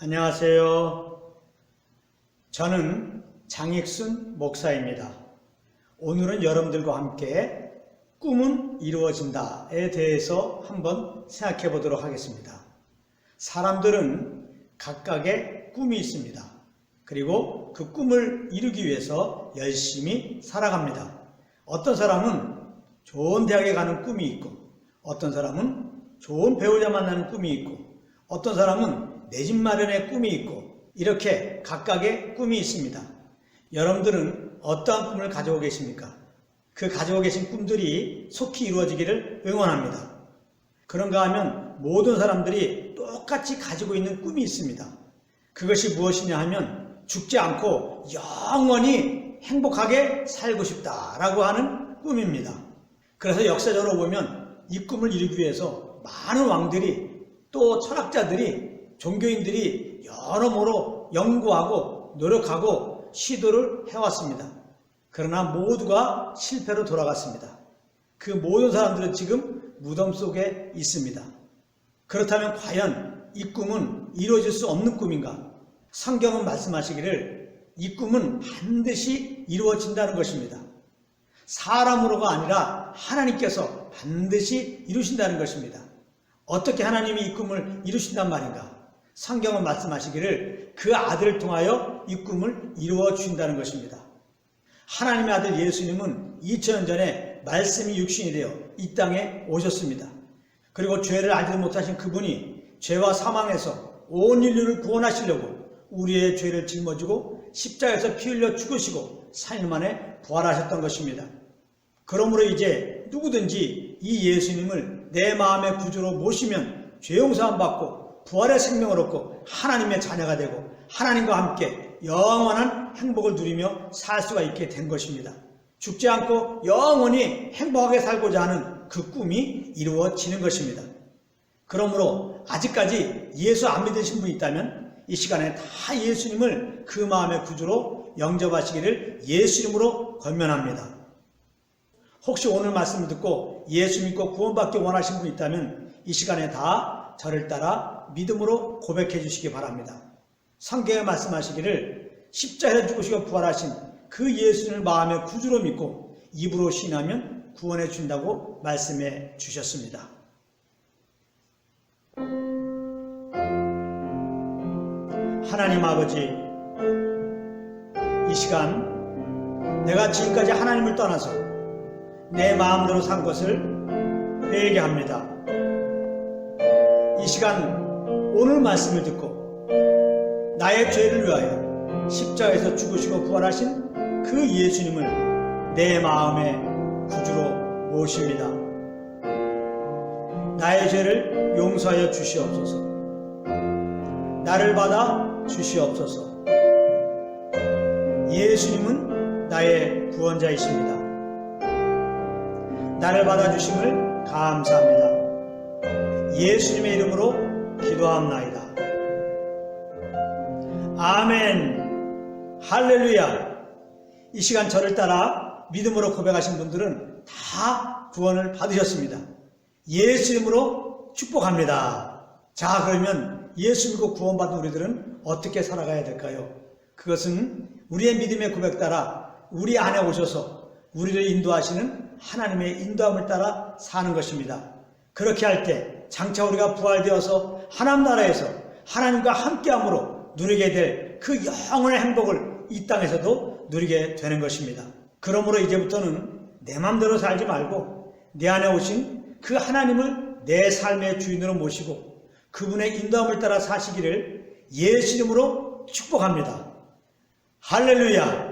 안녕하세요. 저는 장익순 목사입니다. 오늘은 여러분들과 함께 꿈은 이루어진다에 대해서 한번 생각해 보도록 하겠습니다. 사람들은 각각의 꿈이 있습니다. 그리고 그 꿈을 이루기 위해서 열심히 살아갑니다. 어떤 사람은 좋은 대학에 가는 꿈이 있고, 어떤 사람은 좋은 배우자 만나는 꿈이 있고, 어떤 사람은 내 집 마련의 꿈이 있고, 이렇게 각각의 꿈이 있습니다. 여러분들은 어떠한 꿈을 가지고 계십니까? 그 가지고 계신 꿈들이 속히 이루어지기를 응원합니다. 그런가 하면 모든 사람들이 똑같이 가지고 있는 꿈이 있습니다. 그것이 무엇이냐 하면 죽지 않고 영원히 행복하게 살고 싶다라고 하는 꿈입니다. 그래서 역사적으로 보면 이 꿈을 이루기 위해서 많은 왕들이 또 철학자들이 종교인들이 여러모로 연구하고 노력하고 시도를 해왔습니다. 그러나 모두가 실패로 돌아갔습니다. 그 모든 사람들은 지금 무덤 속에 있습니다. 그렇다면 과연 이 꿈은 이루어질 수 없는 꿈인가? 성경은 말씀하시기를 이 꿈은 반드시 이루어진다는 것입니다. 사람으로가 아니라 하나님께서 반드시 이루신다는 것입니다. 어떻게 하나님이 이 꿈을 이루신단 말인가? 성경은 말씀하시기를 그 아들을 통하여 이 꿈을 이루어 주신다는 것입니다. 하나님의 아들 예수님은 2000년 전에 말씀이 육신이 되어 이 땅에 오셨습니다. 그리고 죄를 알지 못하신 그분이 죄와 사망에서 온 인류를 구원하시려고 우리의 죄를 짊어지고 십자가에서 피 흘려 죽으시고 3일 만에 부활하셨던 것입니다. 그러므로 이제 누구든지 이 예수님을 내 마음의 구주로 모시면 죄 용서함 받고 부활의 생명을 얻고 하나님의 자녀가 되고 하나님과 함께 영원한 행복을 누리며 살 수가 있게 된 것입니다. 죽지 않고 영원히 행복하게 살고자 하는 그 꿈이 이루어지는 것입니다. 그러므로 아직까지 예수 안 믿으신 분이 있다면 이 시간에 다 예수님을 그 마음의 구주로 영접하시기를 예수님으로 권면합니다. 혹시 오늘 말씀을 듣고 예수 믿고 구원받기 원하신 분 있다면 이 시간에 다 저를 따라 믿음으로 고백해 주시기 바랍니다. 성경에 말씀하시기를 십자가에 죽으시고 부활하신 그 예수님을 마음의 구주로 믿고 입으로 신하면 구원해 준다고 말씀해 주셨습니다. 하나님 아버지, 이 시간 내가 지금까지 하나님을 떠나서 내 마음대로 산 것을 회개합니다. 이 시간 오늘 말씀을 듣고 나의 죄를 위하여 십자가에서 죽으시고 부활하신 그 예수님을 내 마음의 구주로 모십니다. 나의 죄를 용서하여 주시옵소서. 나를 받아 주시옵소서. 예수님은 나의 구원자이십니다. 나를 받아주심을 감사합니다. 예수님의 이름으로 기도합나이다. 아멘. 할렐루야. 이 시간 저를 따라 믿음으로 고백하신 분들은 다 구원을 받으셨습니다. 예수 이름으로 축복합니다. 자, 그러면 예수 믿고 구원받은 우리들은 어떻게 살아가야 될까요? 그것은 우리의 믿음의 고백 따라 우리 안에 오셔서 우리를 인도하시는 하나님의 인도함을 따라 사는 것입니다. 그렇게 할 때 장차 우리가 부활되어서 하나님 나라에서 하나님과 함께함으로 누리게 될 그 영원의 행복을 이 땅에서도 누리게 되는 것입니다. 그러므로 이제부터는 내 마음대로 살지 말고 내 안에 오신 그 하나님을 내 삶의 주인으로 모시고 그분의 인도함을 따라 사시기를 예수 이름으로 축복합니다. 할렐루야!